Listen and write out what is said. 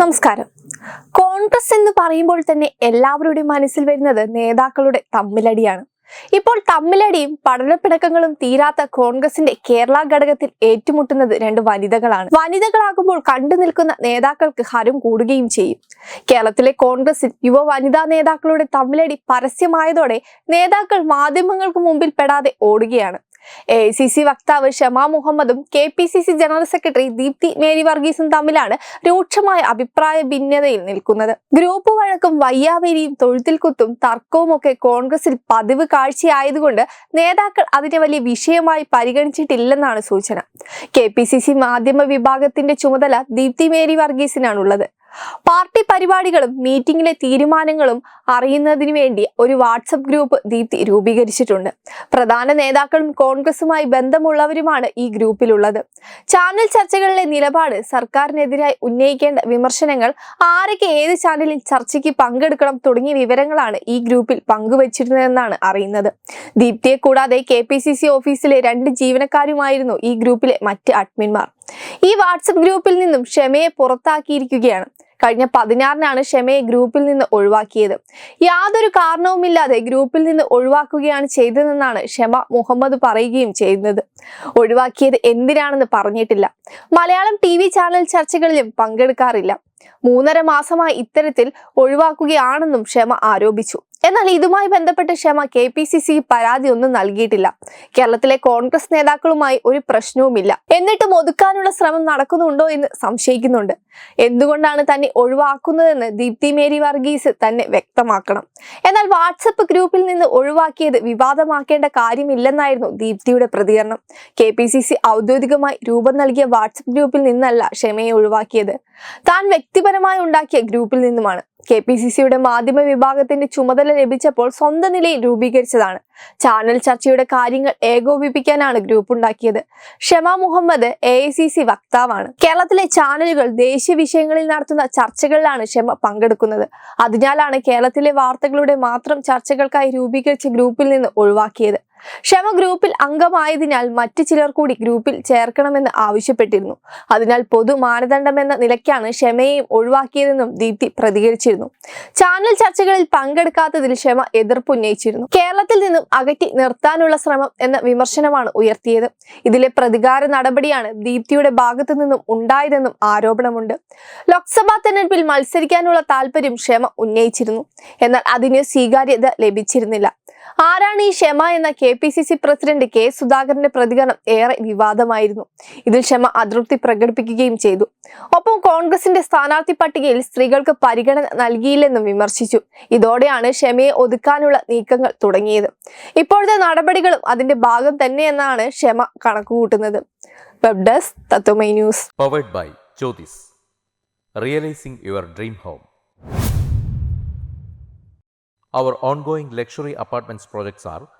നമസ്കാരം. കോൺഗ്രസ് എന്ന് പറയുമ്പോൾ തന്നെ എല്ലാവരുടെയും മനസ്സിൽ വരുന്നത് നേതാക്കളുടെ തമ്മിലടിയാണ്. ഇപ്പോൾ തമ്മിലടിയും പഠനപ്പിണക്കങ്ങളും തീരാത്ത കോൺഗ്രസിന്റെ കേരള ഘടകത്തിൽ ഏറ്റുമുട്ടുന്നത് രണ്ട് വനിതകളാണ്. വനിതകളാകുമ്പോൾ കണ്ടു നിൽക്കുന്ന നേതാക്കൾക്ക് ഹരം കൂടുകയും ചെയ്യും. കേരളത്തിലെ കോൺഗ്രസിൽ യുവ വനിതാ നേതാക്കളുടെ തമ്മിലടി പരസ്യമായതോടെ നേതാക്കൾ മാധ്യമങ്ങൾക്ക് മുമ്പിൽ പെടാതെ ഓടുകയാണ്. എ ഐ സി സി വക്താവ് ഷമാ മുഹമ്മദും K P C C general secretary Deepthi Mary വർഗീസും തമ്മിലാണ് രൂക്ഷമായ അഭിപ്രായ ഭിന്നതയിൽ നിൽക്കുന്നത്. ഗ്രൂപ്പ് വഴക്കും വയ്യാവേരിയും തൊഴുത്തിൽ കുത്തും തർക്കവും ഒക്കെ കോൺഗ്രസിൽ പതിവ് കാഴ്ചയായതുകൊണ്ട് നേതാക്കൾ അതിനെ വലിയ വിഷയമായി പരിഗണിച്ചിട്ടില്ലെന്നാണ് സൂചന. കെ പി സി സി മാധ്യമ വിഭാഗത്തിന്റെ ചുമതല ദീപ്തി മേരി വർഗീസിനാണുള്ളത്. പാർട്ടി പരിപാടികളും മീറ്റിംഗിലെ തീരുമാനങ്ങളും അറിയുന്നതിന് വേണ്ടി ഒരു വാട്സപ്പ് ഗ്രൂപ്പ് ദീപ്തി രൂപീകരിച്ചിട്ടുണ്ട്. പ്രധാന നേതാക്കളും കോൺഗ്രസുമായി ബന്ധമുള്ളവരുമാണ് ഈ ഗ്രൂപ്പിലുള്ളത്. ചാനൽ ചർച്ചകളിലെ നിലപാട് സർക്കാരിനെതിരായി ഉന്നയിക്കേണ്ട വിമർശനങ്ങൾ ആരൊക്കെ ഏത് ചാനലിൽ ചർച്ചയ്ക്ക് പങ്കെടുക്കണം തുടങ്ങിയ വിവരങ്ങളാണ് ഈ ഗ്രൂപ്പിൽ പങ്കുവച്ചിരുന്നതെന്നാണ് അറിയുന്നത്. ദീപ്തിയെ കൂടാതെ കെ ഓഫീസിലെ രണ്ട് ജീവനക്കാരുമായിരുന്നു ഈ ഗ്രൂപ്പിലെ മറ്റ് അഡ്മിന്മാർ ഈ വാട്സപ്പ് ഗ്രൂപ്പിൽ നിന്നും ക്ഷമയെ പുറത്താക്കിയിരിക്കുകയാണ്. കഴിഞ്ഞ പതിനാറിനാണ് ക്ഷമയെ ഗ്രൂപ്പിൽ നിന്ന് ഒഴിവാക്കിയത്. യാതൊരു കാരണവുമില്ലാതെ ഗ്രൂപ്പിൽ നിന്ന് ഒഴിവാക്കുകയാണ് ചെയ്തതെന്നാണ് ക്ഷമ മുഹമ്മദ് പറയുകയും ചെയ്യുന്നത്. ഒഴിവാക്കിയത് എന്തിനാണെന്ന് പറഞ്ഞിട്ടില്ല. മലയാളം ടി ചാനൽ ചർച്ചകളിലും പങ്കെടുക്കാറില്ല. മൂന്നര മാസമായി ഇത്തരത്തിൽ ഒഴിവാക്കുകയാണെന്നും ക്ഷമ ആരോപിച്ചു. എന്നാൽ ഇതുമായി ബന്ധപ്പെട്ട് ക്ഷമ കെ പി സി സി പരാതി ഒന്നും നൽകിയിട്ടില്ല. കേരളത്തിലെ കോൺഗ്രസ് നേതാക്കളുമായി ഒരു പ്രശ്നവുമില്ല. എന്നിട്ടും ഒതുക്കാനുള്ള ശ്രമം നടക്കുന്നുണ്ടോ എന്ന് സംശയിക്കുന്നുണ്ട്. എന്തുകൊണ്ടാണ് തന്നെ ഒഴിവാക്കുന്നതെന്ന് ദീപ്തി മേരി വർഗീസ് തന്നെ വ്യക്തമാക്കണം. എന്നാൽ വാട്സപ്പ് ഗ്രൂപ്പിൽ നിന്ന് ഒഴിവാക്കിയത് വിവാദമാക്കേണ്ട കാര്യമില്ലെന്നായിരുന്നു ദീപ്തിയുടെ പ്രതികരണം. കെ പി സി സി ഔദ്യോഗികമായി രൂപം നൽകിയ വാട്സപ്പ് ഗ്രൂപ്പിൽ നിന്നല്ല ക്ഷമയെ ഒഴിവാക്കിയത്. താൻ വ്യക്തിപരമായി ഉണ്ടാക്കിയ ഗ്രൂപ്പിൽ നിന്നുമാണ്. കെ പി സി സിയുടെ മാധ്യമ വിഭാഗത്തിന്റെ ചുമതല ലഭിച്ചപ്പോൾ സ്വന്തം നിലയിൽ രൂപീകരിച്ചതാണ്. ചാനൽ ചർച്ചയുടെ കാര്യങ്ങൾ ഏകോപിപ്പിക്കാനാണ് ഗ്രൂപ്പ് ഉണ്ടാക്കിയത്. ഷമ മുഹമ്മദ് എ വക്താവാണ്. കേരളത്തിലെ ചാനലുകൾ ദേശീയ വിഷയങ്ങളിൽ നടത്തുന്ന ചർച്ചകളിലാണ് ഷമ പങ്കെടുക്കുന്നത്. അതിനാലാണ് കേരളത്തിലെ വാർത്തകളുടെ മാത്രം ചർച്ചകൾക്കായി രൂപീകരിച്ച ഗ്രൂപ്പിൽ നിന്ന് ഒഴിവാക്കിയത്. ക്ഷമ ഗ്രൂപ്പിൽ അംഗമായതിനാൽ മറ്റു ചിലർ കൂടി ഗ്രൂപ്പിൽ ചേർക്കണമെന്ന് ആവശ്യപ്പെട്ടിരുന്നു. അതിനാൽ പൊതു മാനദണ്ഡമെന്ന നിലയ്ക്കാണ് ക്ഷമയെയും ഒഴിവാക്കിയതെന്നും ദീപ്തി പ്രതികരിച്ചിരുന്നു. ചാനൽ ചർച്ചകളിൽ പങ്കെടുക്കാത്തതിൽ ക്ഷമ എതിർപ്പുന്നയിച്ചിരുന്നു കേരളത്തിൽ നിന്നും അകറ്റി നിർത്താനുള്ള ശ്രമം എന്ന വിമർശനമാണ് ഉയർത്തിയത്. ഇതിലെ പ്രതികാര നടപടിയാണ് ദീപ്തിയുടെ ഭാഗത്തു നിന്നും ഉണ്ടായതെന്നും ആരോപണമുണ്ട്. ലോക്സഭാ തെരഞ്ഞെടുപ്പിൽ മത്സരിക്കാനുള്ള താല്പര്യം ക്ഷമ ഉന്നയിച്ചിരുന്നു. എന്നാൽ അതിന് സ്വീകാര്യത ലഭിച്ചിരുന്നില്ല. ആരാണ് ഈ ക്ഷമ എന്ന K P C C president K സുധാകരന്റെ പ്രതികരണം ഏറെ വിവാദമായിരുന്നു. ഇതിൽ ക്ഷമ അതൃപ്തി പ്രകടിപ്പിക്കുകയും ചെയ്തു. ഒപ്പം കോൺഗ്രസിന്റെ സ്ഥാനാർത്ഥി പട്ടികയിൽ സ്ത്രീകൾക്ക് പരിഗണന നൽകിയില്ലെന്നും വിമർശിച്ചു. ഇതോടെയാണ് ക്ഷമയെ ഒതുക്കാനുള്ള നീക്കങ്ങൾ തുടങ്ങിയത്. ഇപ്പോഴത്തെ നടപടികളും അതിന്റെ ഭാഗം തന്നെയെന്നാണ് ക്ഷമ കണക്കുകൂട്ടുന്നത്. Web desk Tatwamayi news. By your Our ongoing luxury apartments projects are